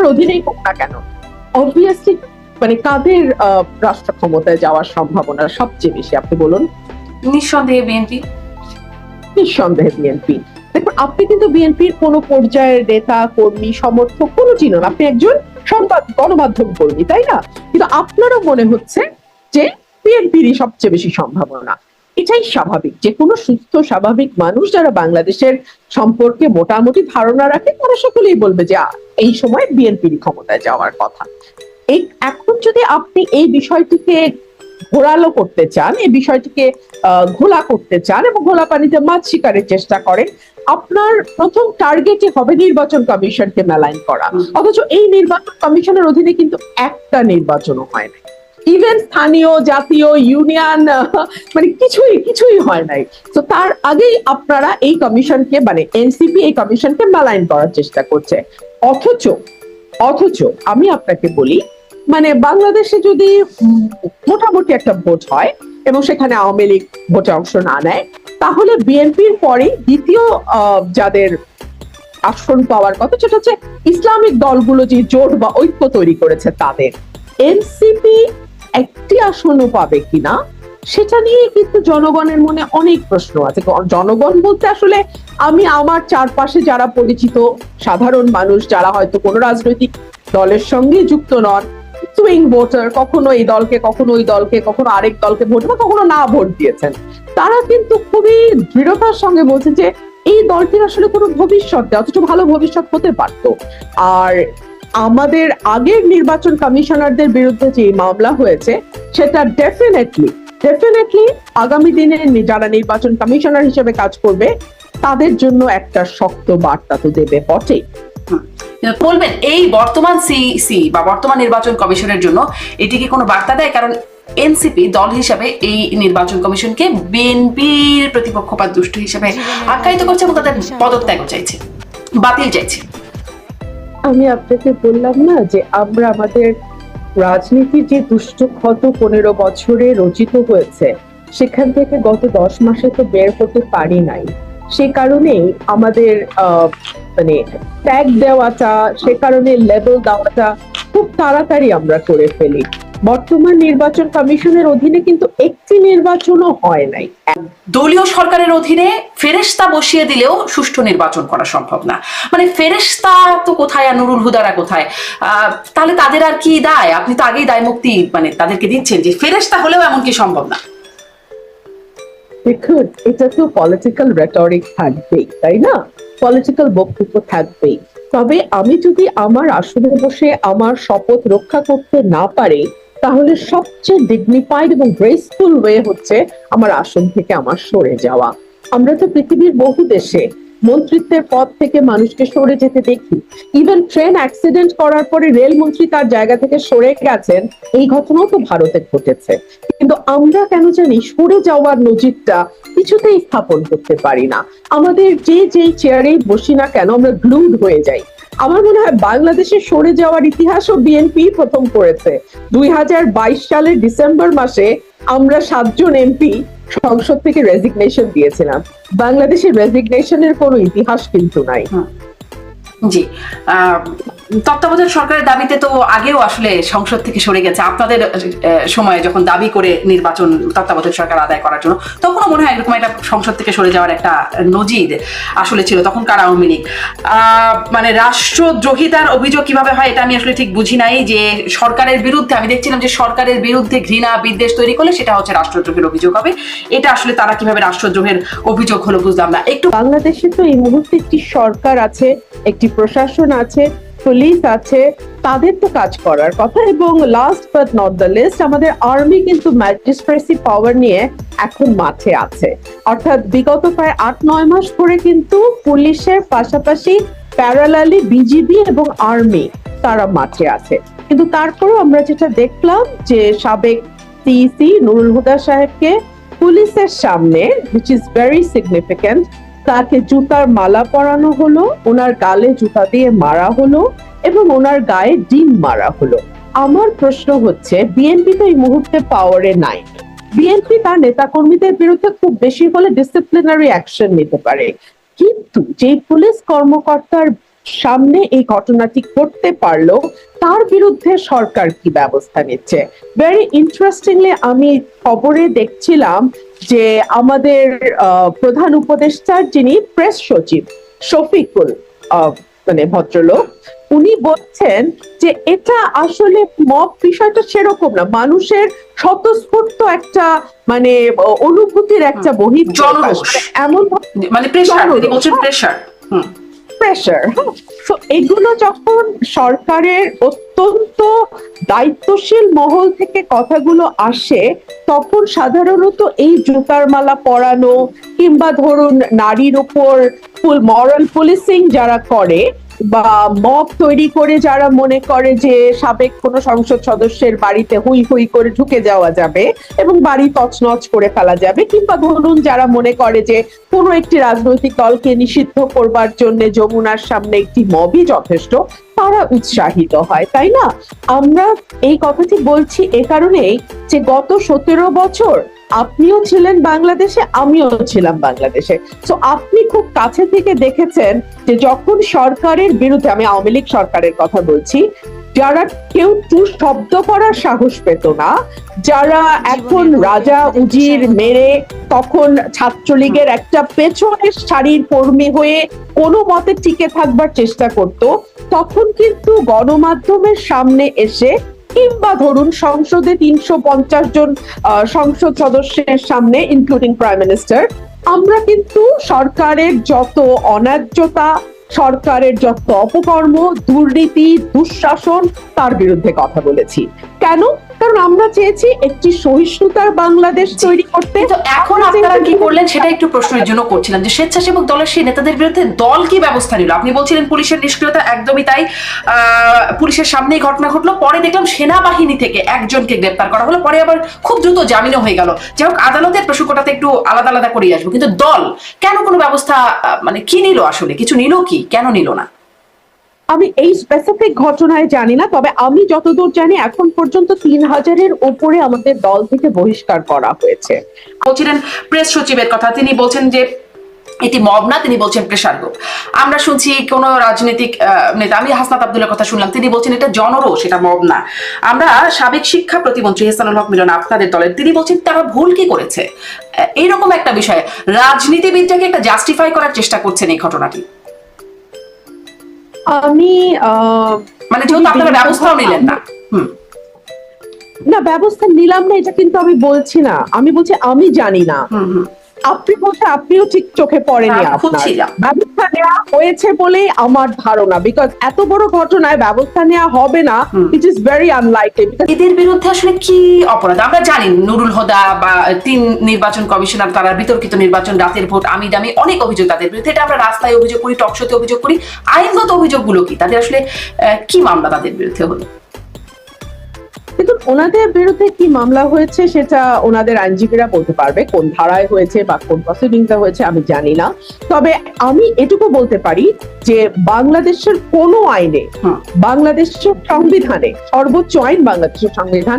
যার অধীনেই হোক না কেন অবভিয়াসলি মানে কাদের রাষ্ট্র ক্ষমতায় যাওয়ার সম্ভাবনা সবচেয়ে বেশি? আপনি বলুন। নিঃসন্দেহে বিএনপি। নিঃসন্দেহে বিএনপি। দেখুন আপনি কিন্তু বিএনপির কোন পর্যায়ের নেতা কর্মী সমর্থক কোনো চিনুন। আপনি একজন সংবাদ গণমাধ্যম কর্মী তাই না? কিন্তু আপনারও মনে হচ্ছে যে বিএনপিরই সবচেয়ে বেশি সম্ভাবনা। এটাই স্বাভাবিক। যে কোনো সুস্থ, স্বাভাবিক মানুষ যারা বাংলাদেশের সম্পর্কে মোটামুটি ধারণা রাখে, তারা সকলেই বলবে যে এই সময় বিএনপির ক্ষমতায় যাওয়ার কথা। এই এখন যদি আপনি এই বিষয়টিকে ঘোরালো করতে চান, এই বিষয়টিকে ঘোলা করতে চান এবং ঘোলা পানিতে মাছ শিকারের চেষ্টা করেন, আপনার প্রথম টার্গেটই হবে নির্বাচন কমিশনকে মেলাইন করা। অথচ এই নির্বাচন কমিশনের অধীনে কিন্তু একটা নির্বাচনও হয় নাই। ইভেন স্থানীয়, জাতীয় ইউনিয়ন মানে কিছুই কিছুই হয় নাই। তো তার আগেই আপনারা এই কমিশনকে মানে এনসিপি এই কমিশনকে মেলাইন করার চেষ্টা করছে। অথচ অথচ আমি আপনাকে বলি মানে বাংলাদেশে যদি মোটামুটি একটা ভোট হয় এবং সেখানে আওয়ামী লীগ ভোটে অংশ না নেয়, তাহলে বিএনপির পরে দ্বিতীয় যাদের আসন পাওয়ার কথা, সেটা হচ্ছে ইসলামিক দলগুলো যে জোট বা ঐক্য তৈরি করেছে তাদের। এনসিপি একটি আসনও পাবে কিনা, সেটা নিয়ে কিন্তু জনগণের মনে অনেক প্রশ্ন আছে। জনগণ বলতে আসলে আমি আমার চারপাশে যারা পরিচিত, সাধারণ মানুষ, যারা হয়তো কোনো রাজনৈতিক দলের সঙ্গে যুক্ত নন সুইং ভোটার কখনো এই দলকে, কখনো ওই দলকে, কখনো আরেক দলকে ভোট বা কখনো না ভোট দিয়েছেন, তারা কিন্তু খুবই দৃঢ়তার সঙ্গে বলছে যে এই দলটির আসলে কোনো ভবিষ্যৎ নেই, অথচ ভালো ভবিষ্যৎ হতে পারত। আর আমাদের আগের নির্বাচন কমিশনারদের বিরুদ্ধে যে মামলা হয়েছে সেটা ডেফিনেটলি ডেফিনেটলি আগামী দিনে যারা নির্বাচন কমিশনার হিসেবে কাজ করবে তাদের জন্য একটা শক্ত বার্তা তো দেবে বটে বলবেন এই বর্তমান সিইসি বা বর্তমান নির্বাচন কমিশনের জন্য এটি কি কোনো বার্তা দেয়? কারণ এনসিপি দল হিসাবে এই নির্বাচন কমিশনকে বিএনপির প্রতিপক্ষ বা দুষ্ট হিসেবে আখ্যায়িত করছে এবং তাদের পদত্যাগ চাইছে বাতিল চাইছে। আমি আপনাকে বললাম না যে আমরা আমাদের রাজনীতির যে দুষ্ট ক্ষত পনেরো বছরে রচিত হয়েছে, সেখান থেকে গত দশ মাসে তো বের হতে পারি নাই। সে কারণেই আমাদের মানে ট্যাগ দেওয়াটা, সে কারণে লেবেল দেওয়াটা খুব তাড়াতাড়ি আমরা করে ফেলি। বর্তমান নির্বাচন কমিশনের অধীনে কিন্তু একটি নির্বাচনও হয় নাই। দলীয় সরকারের অধীনে ফেরেস্তা বসিয়ে দিলেও সুষ্ঠু নির্বাচন করা সম্ভব না। মানে ফেরেস্তা তো কোথায় আর নুরুল হুদারা কোথায়? তাহলে তাদের আর কি দায়? আপনি তো আগেই দায় মুক্তি মানে তাদেরকে দিচ্ছেন যে ফেরেস্তা হলেও এমন কি সম্ভব না। দেখুন এটা তো পলিটিক্যাল রেটরিক থাকবেই তাই না? পলিটিক্যাল বক্তব্য থাকবেই। তবে আমি যদি আমার আসনে বসে আমার শপথ রক্ষা করতে না পারি তাহলে সবচেয়ে ডিগনিফাইড এবং গ্রেসফুল ওয়ে হচ্ছে আমার আসন থেকে আমার সরে যাওয়া। আমরা তো পৃথিবীর বহু দেশে মন্ত্রিত্বের পদ থেকে মানুষকে সরে যেতে দেখি। ইভেন ট্রেন অ্যাক্সিডেন্ট করার পরে রেলমন্ত্রী তার জায়গা থেকে সরে গেছেন, এই ঘটনাও তো ভারতে ঘটেছে। কিন্তু আমরা কেন জানি সরে যাওয়ার নজিরটা কিছুতেই স্থাপন করতে পারি না। আমাদের যে যেই চেয়ারেই বসি না কেন, আমরা গ্লুড হয়ে যাই। আমার মনে হয় বাংলাদেশে সরে যাওয়ার ইতিহাসও বিএনপি প্রথম করেছে। দুই হাজার বাইশ সালের ডিসেম্বর মাসে আমরা সাতজন এমপি সংসদ থেকে রেজিগনেশন দিয়েছিলাম। বাংলাদেশের রেজিগনেশনের কোনো ইতিহাস কিন্তু নাই। জি। তত্ত্বাবধায়ক সরকারের দাবিতে তো আগেও আসলে সংসদ থেকে সরে গেছে। আপনাদের সময়ে যখন দাবি করে নির্বাচন তত্ত্বাবধায়ক সরকার আদায় করার জন্য, তখনও মনে হয় এরকম একটা সংসদ থেকে সরে যাওয়ার একটা নজির আসলে ছিল। তখন কার আওয়ামী লীগ? মানে রাষ্ট্রদ্রোহিতার অভিযোগ কীভাবে হয় এটা আমি আসলে ঠিক বুঝি নাই যে সরকারের বিরুদ্ধে, আমি দেখছিলাম যে সরকারের বিরুদ্ধে ঘৃণা, বিদ্বেষ তৈরি করলে সেটা হচ্ছে রাষ্ট্রদ্রোহের অভিযোগ হবে। এটা আসলে তারা কীভাবে রাষ্ট্রদ্রোহের অভিযোগ হলো বুঝলাম না। একটু বাংলাদেশে তো এই মুহূর্তে একটি সরকার আছে, একটি প্রশাসন আছে পুলিশ আছে, তাদের তো কাজ করার কথা। এবং last but not the least আমাদের আর্মি কিন্তু ম্যাজিস্ট্রেসি পাওয়ার নিয়ে এখন মাঠে আছে। অর্থাৎ বিগত প্রায় আট, নয় মাস ধরে কিন্তু পুলিশের পাশাপাশি প্যারালালি বিজিবি এবং আর্মি তারা মাঠে আছে। কিন্তু তারপরেও আমরা যেটা দেখলাম যে সাবেক সিইসি নুরুল হুদা সাহেবকে পুলিশের সামনে, which is very significant তাকে জুতার মালা পরানো হলো, ওনার গালে জুতা দিয়ে মারা হলো এবং ওনার গায়ে ডিম মারা হলো। আমার প্রশ্ন হচ্ছে বিএনপি তো এই মুহূর্তে পাওয়ারে নাই। বিএনপি তার নেতাকর্মীদের বিরুদ্ধে খুব বেশি হলে ডিসিপ্লিনারি অ্যাকশন নিতে পারে। কিন্তু যে পুলিশ কর্মকর্তার সামনে এই ঘটনাটি করতে পারল, তার বিরুদ্ধে সরকার কি ব্যবস্থা নিচ্ছে? ভেরি ইন্টারেস্টিংলি আমি খবরে দেখছিলাম যে আমাদের প্রধান উপদেষ্টার যিনি প্রেস সচিব শফিকুল মানে ভদ্রলোক উনি বলছেন যে এটা আসলে মব বিষয়টা সেরকম না। মানুষের স্বতঃস্ফূর্ত একটা মানে অনুভূতির একটা বহিঃপ্রকাশ। মানে এমন মানে প্রেশার জনরোষ। তিনি প্রেশার হুম। প্রেশার তো এগুলো যখন সরকারের অত্যন্ত দায়িত্বশীল মহল থেকে কথাগুলো আসে, তখন সাধারণত এই জুতার মালা পরানো কিংবা ধরুন নারীর উপর ফুল মরাল পুলিশিং যারা করে বা মব তৈরি করে যারা মনে করে যে সাবেক কোনো সংসদ সদস্যের বাড়িতে হুই হুই করে ঢুকে যাওয়া যাবে এবং বাড়ি তছনছ করে ফেলা যাবে, কিংবা ধরুন যারা মনে করে যে কোনো একটি রাজনৈতিক দলকে নিষিদ্ধ করবার জন্য যমুনার সামনে একটি মবই যথেষ্ট, তারা উৎসাহিত হয়, তাই না? আমরা এই কথাটি বলছি এ কারণেই যে গত সতেরো বছর আপনিও ছিলেন বাংলাদেশে আমিও ছিলাম বাংলাদেশে। তো আপনি খুব কাছে থেকে দেখেছেন যে যখন সরকারের বিরুদ্ধে আমি আওয়ামী লীগ সরকারের কথা বলছি যারা কেউ টু শব্দ করার সাহস পেত না যারা এখন রাজা উজির মেরে তখন ছাত্রলীগের একটা পেছনের সারির কর্মী হয়ে কোনো মতে টিকে থাকবার চেষ্টা করত তখন কিন্তু গণমাধ্যমের সামনে এসে কিংবা ধরুন সংসদে তিনশো পঞ্চাশ জন সংসদ সদস্যের সামনে ইনক্লুডিং প্রাইম মিনিস্টার আমরা কিন্তু সরকারের যত অন্যায্যতা, সরকারের যত অপকর্ম, দুর্নীতি, দুঃশাসন, তার বিরুদ্ধে কথা বলেছি। কেন? কারণ আমরা চেয়েছি একটি সহিষ্ণুতার বাংলাদেশ তৈরি করতে। এখন আপনারা কি করলেন সেটা একটু প্রশ্নের জন্য করছিলাম যে স্বেচ্ছাসেবক দলের সেই নেতাদের বিরুদ্ধে দল কি ব্যবস্থা নিল? আপনি বলছিলেন পুলিশের নিষ্ক্রিয়তা একদমই তাই। পুলিশের সামনেই ঘটনা ঘটলো পরে দেখলাম সেনাবাহিনী থেকে একজনকে গ্রেপ্তার করা হলো পরে আবার খুব দ্রুত জামিনও হয়ে গেল। যাই হোক আদালতের প্রসঙ্গটাতে একটু আলাদা আলাদা করেই আসব। কিন্তু দল কেন কোনো ব্যবস্থা মানে কি নিল আসলে? কিছু নিল কি? কেন নিল না? আমি এই স্পেসিফিক ঘটনায় জানি না তবে আমি যতদূর জানি এখন পর্যন্ত তিন হাজারের উপরে আমাদের দল থেকে বহিষ্কার করা হয়েছে। বলছিলেন প্রেস সচিবের কথা। তিনি বলছেন যে এটি মব না তিনি বলছেন প্রেশার গ্রুপ আমরা শুনছি কোন রাজনৈতিক নেতা আমি হাসনাত আব্দুল্লার কথা শুনলাম তিনি বলছেন এটা জনরোষ এটা মব না। আমরা সাবেক শিক্ষা প্রতিমন্ত্রী হেসানুল হক মিলন আপনাদের দলের তিনি বলছেন তারা ভুল কি করেছে? আহ, এইরকম একটা বিষয়। রাজনীতিবিদটাকে একটা জাস্টিফাই করার চেষ্টা করছেন এই ঘটনাটি। আমি আহ, মানে যেহেতু আপনারা ব্যবস্থাও নিলেন না। হুম। না ব্যবস্থা নিলাম না এটা কিন্তু আমি বলছি না। আমি বলছি আমি জানি না। আপনি বলছে আপনিও ঠিক চোখে পড়েনি খুঁজছিলাম। ব্যবস্থা নেওয়া হয়েছে বলেই আমার ধারণা বিকজ এত বড় ঘটনায় ব্যবস্থা নেওয়া হবে না ইট ইজ ভেরি আনলাইকলি এদের বিরুদ্ধে আসলে কি অপরাধ? আমরা জানি নুরুল হোদা বা তিন নির্বাচন কমিশনার তারা বিতর্কিত নির্বাচন রাতের ভোট আমি দামি অনেক অভিযোগ তাদের বিরুদ্ধে। এটা আমরা রাস্তায় অভিযোগ করি টকশোতে অভিযোগ করি। আইনগত অভিযোগগুলো কি? তাদের আসলে কি মামলা তাদের বিরুদ্ধে হলো? কিন্তু ওনাদের বিরুদ্ধে কি মামলা হয়েছে সেটা ওনাদের আইনজীবীরা বলতে পারবে কোন ধারায় হয়েছে বা কোন প্রসিডিংটা হয়েছে আমি জানি না। তবে আমি এটুকু বলতে পারি যে বাংলাদেশের কোনো আইনে বাংলাদেশের সংবিধানে সর্বোচ্চ আইন বাংলাদেশের সংবিধান